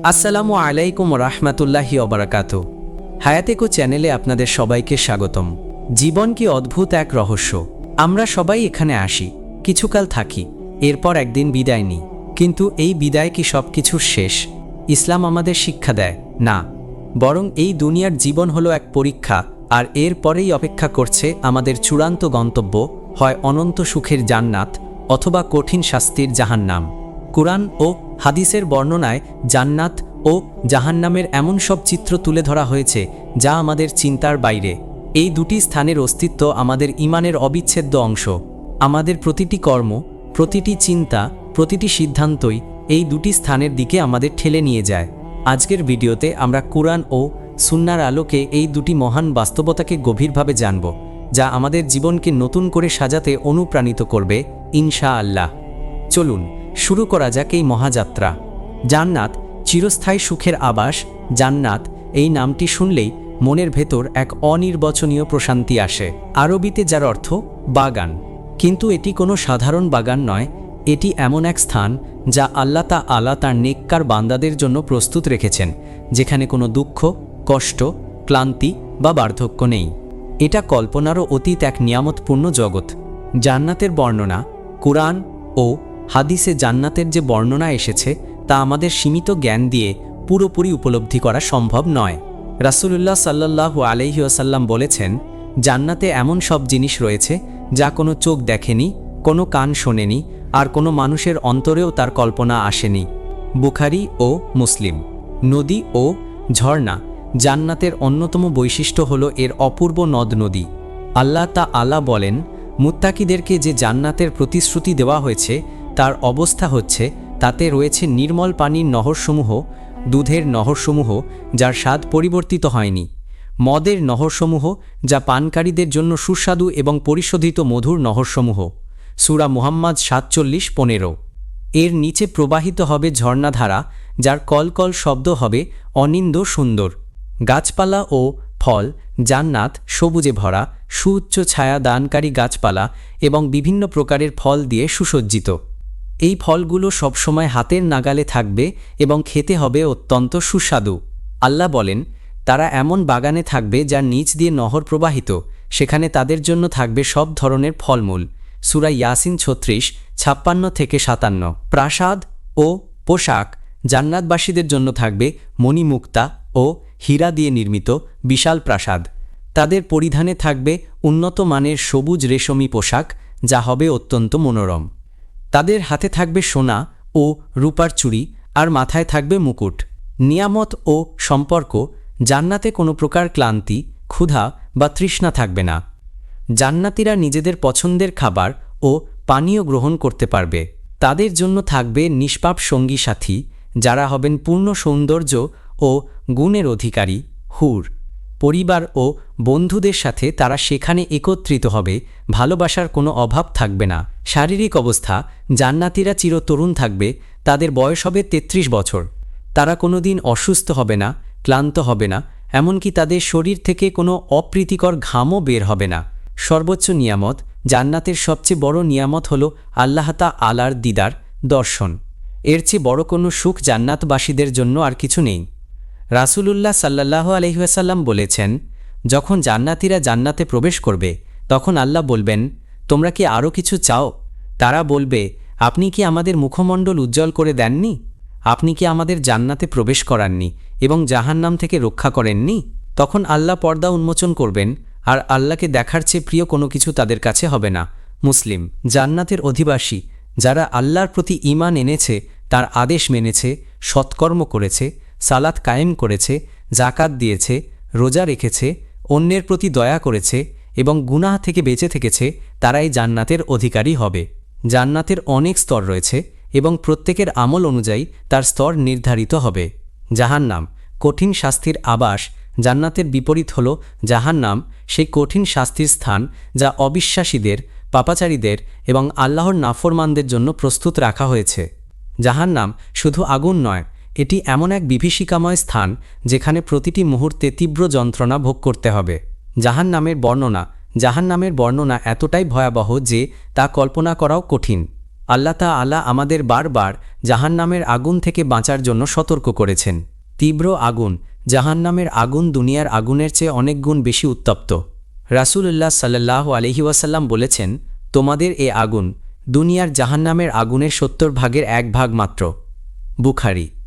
আসসালামু আলাইকুম রহমতুল্লাহি অবরাকাত হায়াতেকো চ্যানেলে আপনাদের সবাইকে স্বাগতম। জীবন কি অদ্ভুত এক রহস্য? আমরা সবাই এখানে আসি কিছুকাল থাকি, এরপর একদিন বিদায় নিই। কিন্তু এই বিদায় কি সব কিছুর শেষ? ইসলাম আমাদের শিক্ষা দেয়, না। বরং এই দুনিয়ার জীবন হলো এক পরীক্ষা, আর এর পরেই অপেক্ষা করছে আমাদের চূড়ান্ত গন্তব্য, হয় অনন্ত সুখের জান্নাত অথবা কঠিন শাস্তির জাহান্নাম। কুরআন ও হাদিসের বর্ণনায় জান্নাত ও জাহান্নামের এমন সব চিত্র তুলে ধরা হয়েছে, যা আমাদের চিন্তার বাইরে। এই দুটি স্থানের অস্তিত্ব আমাদের ইমানের অবিচ্ছেদ্য অংশ। আমাদের প্রতিটি কর্ম, প্রতিটি চিন্তা, প্রতিটি সিদ্ধান্তই এই দুটি স্থানের দিকে আমাদের ঠেলে নিয়ে যায়। আজকের ভিডিওতে আমরা কুরআন ও সুন্নার আলোকে এই দুটি মহান বাস্তবতাকে গভীরভাবে জানব, যা আমাদের জীবনকে নতুন করে সাজাতে অনুপ্রাণিত করবে ইনশা আল্লাহ চলুন শুরু করা যাক এই মহাযাত্রা। জান্নাত চিরস্থায়ী সুখের আবাস। জান্নাত এই নামটি শুনলেই মনের ভেতর এক অনির্বচনীয় প্রশান্তি আসে। আরবিতে যার অর্থ বাগান। কিন্তু এটি কোনো সাধারণ বাগান নয়, এটি এমন এক স্থান যা আল্লাহ তা আলা তার নেককার বান্দাদের জন্য প্রস্তুত রেখেছেন, যেখানে কোনো দুঃখ, কষ্ট, ক্লান্তি বা বার্ধক্য নেই। এটা কল্পনারও অতীত এক নিয়ামতপূর্ণ জগৎ। জান্নাতের বর্ণনা, কোরআন ও হাদিসে জান্নাতের যে বর্ণনা এসেছে, তা আমাদের সীমিত জ্ঞান দিয়ে পুরোপুরি উপলব্ধি করা সম্ভব নয়। রাসূলুল্লাহ সাল্লাল্লাহু আলাইহি ওয়াসাল্লাম বলেছেন, জান্নাতে এমন সব জিনিস রয়েছে, যা কোনো চোখ দেখেনি, কোনো কান শোনেনি, আর কোনো মানুষের অন্তরেও তার কল্পনা আসেনি। বুখারি ও মুসলিম। নদী ও ঝর্ণা জান্নাতের অন্যতম বৈশিষ্ট্য হল এর অপূর্ব নদ নদী। আল্লাহ তা আলা বলেন, মুত্তাকিদেরকে যে জান্নাতের প্রতিশ্রুতি দেওয়া হয়েছে তার অবস্থা হচ্ছে, তাতে রয়েছে নির্মল পানির নহরসমূহ, দুধের নহরসমূহ, যার স্বাদ পরিবর্তিত হয়নি। মদের নহরসমূহ, যা পানকারীদের জন্য সুস্বাদু এবং পরিশোধিত মধুর নহরসমূহ। সুরা মুহাম্মদ সাতচল্লিশ পনেরো। এর নিচে প্রবাহিত হবে ঝর্ণাধারা, যার কলকল শব্দ হবে অনিন্দ সুন্দর। গাছপালা ও ফল, জান্নাত, সবুজে ভরা, সুউচ্চ ছায়া দানকারী গাছপালা এবং বিভিন্ন প্রকারের ফল দিয়ে সুসজ্জিত। এই ফলগুলো সবসময় হাতের নাগালে থাকবে এবং খেতে হবে অত্যন্ত সুস্বাদু। আল্লাহ বলেন, তারা এমন বাগানে থাকবে যার নিচ দিয়ে নহর প্রবাহিত, সেখানে তাদের জন্য থাকবে সব ধরনের ফলমূল। সুরা ইয়াসিন ছত্রিশ, ছাপ্পান্ন থেকে সাতান্ন। প্রাসাদ ও পোশাক জান্নাতবাসীদের জন্য থাকবে মণিমুক্তা ও হীরা দিয়ে নির্মিত বিশাল প্রাসাদ। তাদের পরিধানে থাকবে উন্নত মানের সবুজ রেশমি পোশাক, যা হবে অত্যন্ত মনোরম। তাদের হাতে থাকবে সোনা ও রূপার চুড়ি আর মাথায় থাকবে মুকুট। নিয়ামত ও সম্পর্ক, জান্নাতে কোনো প্রকার ক্লান্তি, ক্ষুধা বা তৃষ্ণা থাকবে না। জান্নাতিরা নিজেদের পছন্দের খাবার ও পানীয় গ্রহণ করতে পারবে। তাদের জন্য থাকবে নিষ্পাপ সঙ্গী সাথী, যারা হবেন পূর্ণ সৌন্দর্য ও গুণের অধিকারী, হুর। পরিবার ও বন্ধুদের সাথে তারা সেখানে একত্রিত হবে, ভালোবাসার কোনো অভাব থাকবে না। শারীরিক অবস্থা, জান্নাতিরা চিরতরুণ থাকবে, তাদের বয়স হবে ৩৩ বছর। তারা কোনোদিন অসুস্থ হবে না, ক্লান্ত হবে না, এমনকি তাদের শরীর থেকে কোনো অপ্রীতিকর ঘামও বের হবে না। সর্বোচ্চ নিয়ামত, জান্নাতের সবচেয়ে বড় নিয়ামত হল আল্লাহতা আলার দিদার, দর্শন। এর চেয়ে বড় কোনো সুখ জান্নাতবাসীদের জন্য আর কিছু নেই। রাসূলুল্লাহ সাল্লাহ আলহিহাসাল্লাম বলেছেন, যখন জান্নাতিরা জান্নাতে প্রবেশ করবে, তখন আল্লাহ বলবেন, তোমরা কি আরও কিছু চাও তারা বলবে, আপনি কি আমাদের মুখমণ্ডল উজ্জ্বল করে দেননি? আপনি কি আমাদের জান্নাতে প্রবেশ করাননি এবং জাহান্নাম থেকে রক্ষা করেননি তখন আল্লাহ পর্দা উন্মোচন করবেন, আর আল্লাহকে দেখার চেয়ে প্রিয় কোনো কিছু তাদের কাছে হবে না। মুসলিম, জান্নাতের অধিবাসী, যারা আল্লাহর প্রতি ইমান এনেছে, তার আদেশ মেনেছে, সৎকর্ম করেছে সালাত কায়েম করেছে জাকাত দিয়েছে, রোজা রেখেছে, অন্যের প্রতি দয়া করেছে এবং গুনাহ থেকে বেঁচে থেকেছে, তারাই জান্নাতের অধিকারী হবে। জান্নাতের অনেক স্তর রয়েছে এবং প্রত্যেকের আমল অনুযায়ী তার স্তর নির্ধারিত হবে। জাহান্নাম, কঠিন শাস্তির আবাস, জান্নাতের বিপরীত হল জাহান্নাম, সেই কঠিন শাস্তির স্থান যা অবিশ্বাসীদের, পাপাচারীদের এবং আল্লাহর নাফরমানদের জন্য প্রস্তুত রাখা হয়েছে। জাহান্নাম শুধু আগুন নয় এটি এমন এক বিভীষিকাময় স্থান যেখানে প্রতিটি মুহূর্তে তীব্র যন্ত্রণা ভোগ করতে হবে। জাহান নামের বর্ণনা জাহান নামের বর্ণনা এতটাই ভয়াবহ যে তা কল্পনা করাও কঠিন। আল্লাহ তা আলা আমাদের বারবার জাহান্নামের আগুন থেকে বাঁচার জন্য সতর্ক করেছেন। তীব্র আগুন, জাহান্নামের আগুন দুনিয়ার আগুনের চেয়ে অনেক গুণ বেশি উত্তপ্ত। রাসূলুল্লাহ সাল্লাহ আলহি ওয়াসাল্লাম বলেছেন, তোমাদের এ আগুন দুনিয়ার জাহান্নামের আগুনের সত্তর ভাগের এক ভাগ মাত্র। বুখারি।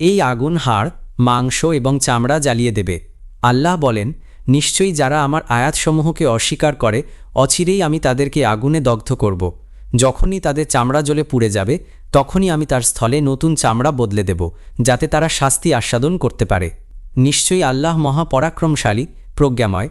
এই আগুন হাড়, মাংস এবং চামড়া জ্বালিয়ে দেবে। আল্লাহ বলেন, নিশ্চয়ই যারা আমার আয়াতসমূহকে অস্বীকার করে, অচিরেই আমি তাদেরকে আগুনে দগ্ধ করব। যখনই তাদের চামড়া জ্বলে পুড়ে যাবে, তখনই আমি তার স্থলে নতুন চামড়া বদলে দেব, যাতে তারা শাস্তি আস্বাদন করতে পারে। নিশ্চয়ই আল্লাহ মহাপরাক্রমশালী, প্রজ্ঞাময়।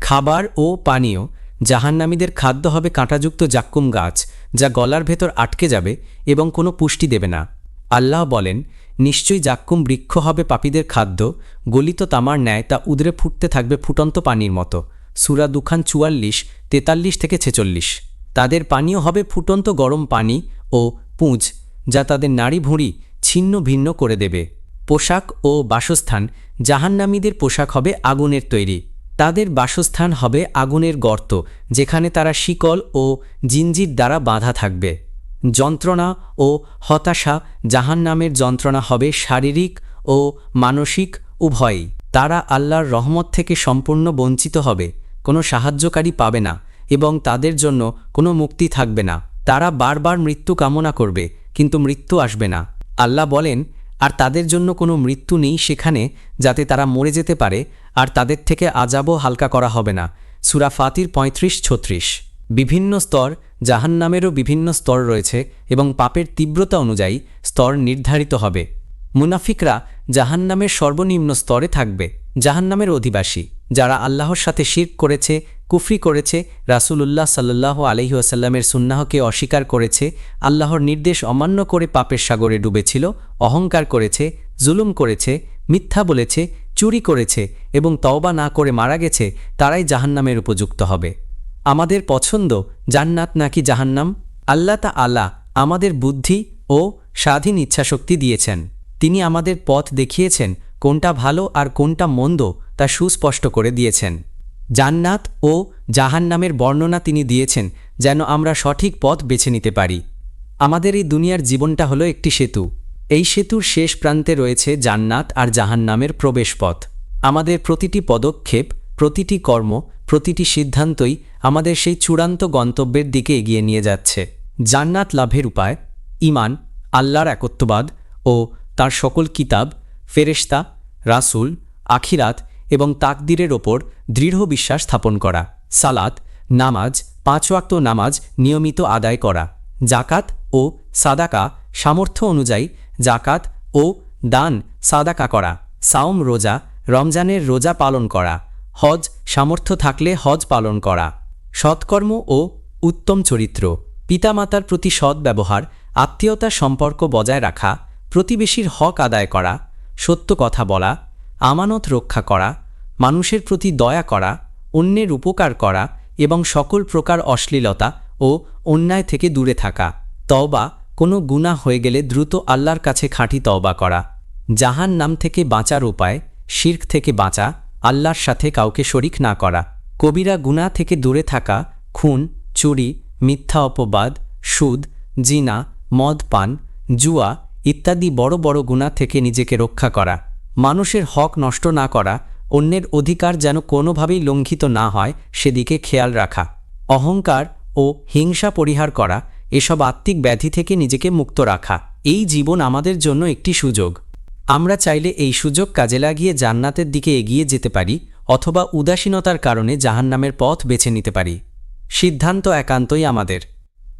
খাবার ও পানীয়, জাহান্নামীদের খাদ্য হবে কাঁটাযুক্ত জাক্কুম গাছ, যা গলার ভেতর আটকে যাবে এবং কোনো পুষ্টি দেবে না। আল্লাহ বলেন নিশ্চয়ই জাক্কুম বৃক্ষ হবে পাপীদের খাদ্য, গলিত তামার ন্যায় তা উদরে ফুটতে থাকবে ফুটন্ত পানির মতো। সুরা দুখান চুয়াল্লিশ, তেতাল্লিশ থেকে ছেচল্লিশ। তাদের পানীয় হবে ফুটন্ত গরম পানি ও পুঁজ, যা তাদের নাড়ি ভুঁড়ি ছিন্ন ভিন্ন করে দেবে। পোশাক ও বাসস্থান, জাহান্নামীদের পোশাক হবে আগুনের তৈরি। তাদের বাসস্থান হবে আগুনের গর্ত, যেখানে তারা শিকল ও জিঞ্জির দ্বারা বাঁধা থাকবে। যন্ত্রণা ও হতাশা জাহান্নামের যন্ত্রণা হবে শারীরিক ও মানসিক উভয়ই। তারা আল্লাহর রহমত থেকে সম্পূর্ণ বঞ্চিত হবে, কোনো সাহায্যকারী পাবে না এবং তাদের জন্য কোনো মুক্তি থাকবে না। তারা বারবার মৃত্যু কামনা করবে, কিন্তু মৃত্যু আসবে না। আল্লাহ বলেন, আর তাদের জন্য কোনো মৃত্যু নেই সেখানে যাতে তারা মরে যেতে পারে, আর তাদের থেকে আজাবও হালকা করা হবে না। সুরা ফাতির পঁয়ত্রিশ ছত্রিশ। বিভিন্ন স্তর, জাহান্নামেরও বিভিন্ন স্তর রয়েছে এবং পাপের তীব্রতা অনুযায়ী স্তর নির্ধারিত হবে। মুনাফিকরা জাহান্নামের সর্বনিম্ন স্তরে থাকবে, জাহান্নামের অধিবাসী, যারা আল্লাহর সাথে শির্ক করেছে, কুফরি করেছে, রাসূলুল্লাহ সাল্লাহ আলহিউসাল্লামের সুন্নাহকে অস্বীকার করেছে, আল্লাহর নির্দেশ অমান্য করে পাপের সাগরে ডুবেছিল, অহংকার করেছে, জুলুম করেছে, মিথ্যা বলেছে, চুরি করেছে এবং তওবা না করে মারা গেছে, তারাই জাহান্নামের উপযুক্ত হবে। আমাদের পছন্দ জান্নাত নাকি জাহান্নাম? আল্লাহ তা আল্লাহ আমাদের বুদ্ধি ও স্বাধীন ইচ্ছাশক্তি দিয়েছেন। তিনি আমাদের পথ দেখিয়েছেন, কোনটা ভালো আর কোনটা মন্দ তা সুস্পষ্ট করে দিয়েছেন। জান্নাত ও জাহান্নামের বর্ণনা তিনি দিয়েছেন, যেন আমরা সঠিক পথ বেছে নিতে পারি। আমাদের এই দুনিয়ার জীবনটা হলো একটি সেতু। এই সেতুর শেষ প্রান্তে রয়েছে জান্নাত আর জাহান্নামের প্রবেশপথ। আমাদের প্রতিটি পদক্ষেপ প্রতিটি কর্ম, প্রতিটি সিদ্ধান্তই আমাদের সেই চূড়ান্ত গন্তব্যের দিকে এগিয়ে নিয়ে যাচ্ছে। জান্নাত লাভের উপায় ইমান আল্লাহর একত্ববাদ ও তার সকল কিতাব, ফেরেশতা, রাসূল, আখিরাত এবং তাকদিরের ওপর দৃঢ় বিশ্বাস স্থাপন করা। সালাত, নামাজ, পাঁচ ওয়াক্ত নামাজ নিয়মিত আদায় করা। জাকাত ও সাদাকা সামর্থ্য অনুযায়ী জাকাত ও দান সাদাকা করা। সাওম রোজা, রমজানের রোজা পালন করা। হজ, সামর্থ্য থাকলে হজ পালন করা। সৎকর্ম ও উত্তম চরিত্র। পিতামাতার প্রতি সৎ ব্যবহার, আত্মীয়তার সম্পর্ক বজায় রাখা, প্রতিবেশীর হক আদায় করা, সত্য কথা বলা, আমানত রক্ষা করা, মানুষের প্রতি দয়া করা, অন্যের উপকার করা এবং সকল প্রকার অশ্লীলতা ও অন্যায় থেকে দূরে থাকা। তওবা, কোনো গুণা হয়ে গেলে দ্রুত আল্লাহর কাছে খাঁটি তওবা করা। জাহান নাম থেকে বাঁচার উপায়, শির্ক থেকে বাঁচা আল্লাহর সাথে কাউকে শরিক না করা। কবিরা গুণা থেকে দূরে থাকা, খুন, চুরি, মিথ্যা অপবাদ, সুদ, জিনা, মদ পান, জুয়া ইত্যাদি বড় বড় গুণা থেকে নিজেকে রক্ষা করা। মানুষের হক নষ্ট না করা, অন্যের অধিকার যেন কোনোভাবেই লঙ্ঘিত না হয়, সেদিকে খেয়াল রাখা। অহংকার ও হিংসা পরিহার করা, এসব আত্মিক ব্যাধি থেকে নিজেকে মুক্ত রাখা। এই জীবন আমাদের জন্য একটি সুযোগ। আমরা চাইলে এই সুযোগ কাজে লাগিয়ে জান্নাতের দিকে এগিয়ে যেতে পারি অথবা উদাসীনতার কারণে জাহান্নামের পথ বেছে নিতে পারি। সিদ্ধান্ত একান্তই আমাদের।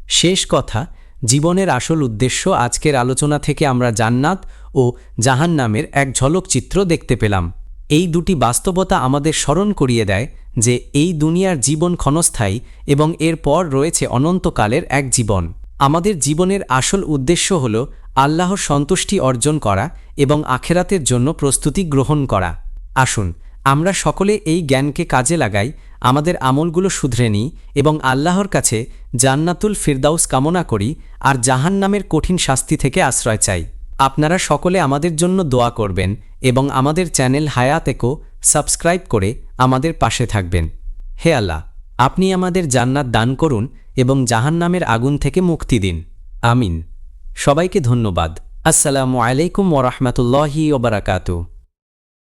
শেষ কথা, জীবনের আসল উদ্দেশ্য আজকের আলোচনা থেকে আমরা জান্নাত ও জাহান্নামের এক ঝলক চিত্র দেখতে পেলাম। এই দুটি বাস্তবতা আমাদের স্মরণ করিয়ে দেয় যে এই দুনিয়ার জীবন ক্ষণস্থায়ী এবং এরপর রয়েছে অনন্তকালের এক জীবন। আমাদের জীবনের আসল উদ্দেশ্য হল আল্লাহর সন্তুষ্টি অর্জন করা এবং আখেরাতের জন্য প্রস্তুতি গ্রহণ করা। আসুন, আমরা সকলে এই জ্ঞানকে কাজে লাগাই, আমাদের আমলগুলো শুধরে নিই এবং আল্লাহর কাছে জান্নাতুল ফিরদাউস কামনা করি আর জাহান নামের কঠিন শাস্তি থেকে আশ্রয় চাই। আপনারা সকলে আমাদের জন্য দোয়া করবেন এবং আমাদের চ্যানেল হায়াতেকো সাবস্ক্রাইব করে আমাদের পাশে থাকবেন। হে আল্লাহ আপনি আমাদের জান্নাত দান করুন এবং জাহান্নামের আগুন থেকে মুক্তি দিন। আমিন। সবাইকে ধন্যবাদ। আসসালামু আলাইকুম ওরহমতুল্লাহি ওবরাকাতু